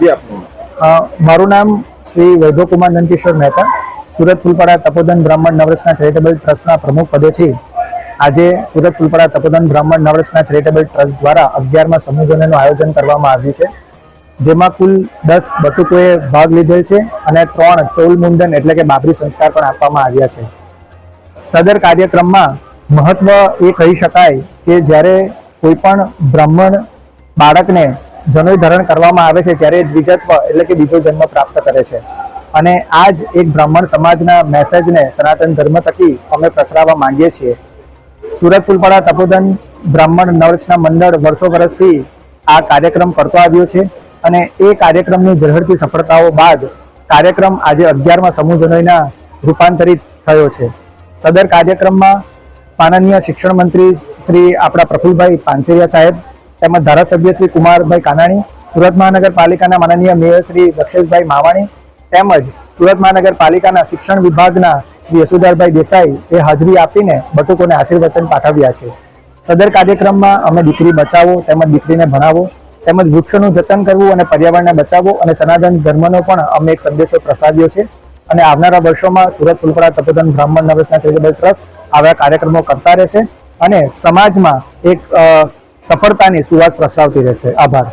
મારું નામ શ્રી વૈભવકુમાર નંદકિશોર મહેતા, સુરત ફૂલપાડા તપોદન બ્રાહ્મણ નવરસના ચેરિટેબલ ટ્રસ્ટના પ્રમુખ પદેથી આજે સુરત ફૂલપાડા તપોદન બ્રાહ્મણ નવરસના ચેરિટેબલ ટ્રસ્ટ દ્વારા અગિયારમાં સમૂહજનનું આયોજન કરવામાં આવ્યું છે, જેમાં કુલ દસ બટુકોએ ભાગ લીધેલ છે અને ત્રણ ચૌલ મુંડન એટલે કે બાબરી સંસ્કાર પણ આપવામાં આવ્યા છે. સદર કાર્યક્રમમાં મહત્વ એ કહી શકાય કે જ્યારે કોઈ પણ બ્રાહ્મણ બાળકને જનોઈ ધારણ કરવામાં આવે છે ત્યારે દ્વિજત્વ એટલે કે બીજો જન્મ પ્રાપ્ત કરે છે. અને આ જ એક બ્રાહ્મણ સમાજના મેસેજને સનાતન ધર્મ થકી અમે પ્રસરાવવા માંગીએ છીએ. સુરત ફૂલપાડા તપોદન બ્રાહ્મણ નવરચના મંડળ વર્ષો વર્ષથી આ કાર્યક્રમ કરતો આવ્યો છે અને એ કાર્યક્રમની ઝળહળતી સફળતાઓ બાદ કાર્યક્રમ આજે અગિયારમાં સમૂહ જનોઈના રૂપાંતરિત થયો છે. સદર કાર્યક્રમમાં માનનીય શિક્ષણ મંત્રી શ્રી આપણા પ્રફુલભાઈ પાનસેરિયા સાહેબ તેમજ ધારાસભ્ય શ્રી કુમારભાઈ કાનાણી, સુરત મહાનગરપાલિકાના માનનીય મેયર શ્રી દક્ષેશભાઈ માવાણી તેમજ સુરત મહાનગરપાલિકાના શિક્ષણ વિભાગના શ્રી યશુદારભાઈ દેસાઈ એ હાજરી આપીને બટુકોને આશીર્વચન પાઠવ્યા છે. સદર કાર્યક્રમમાં અમે દીકરી બચાવો, તેમજ દીકરીને ભણાવો, તેમજ વૃક્ષોનું જતન કરવું અને પર્યાવરણને બચાવવો અને સનાતન ધર્મનો પણ અમે એક સંદેશો પ્રસાદ્યો છે. અને આવનારા વર્ષોમાં સુરત ફૂલપડા તપોધન બ્રાહ્મણ નવરત્ના ચેરિટેબલ ટ્રસ્ટ આવા કાર્યક્રમો કરતા રહેશે અને સમાજમાં એક સફળતાની સુવાસ પ્રસરાવતી રહેશે. આભાર.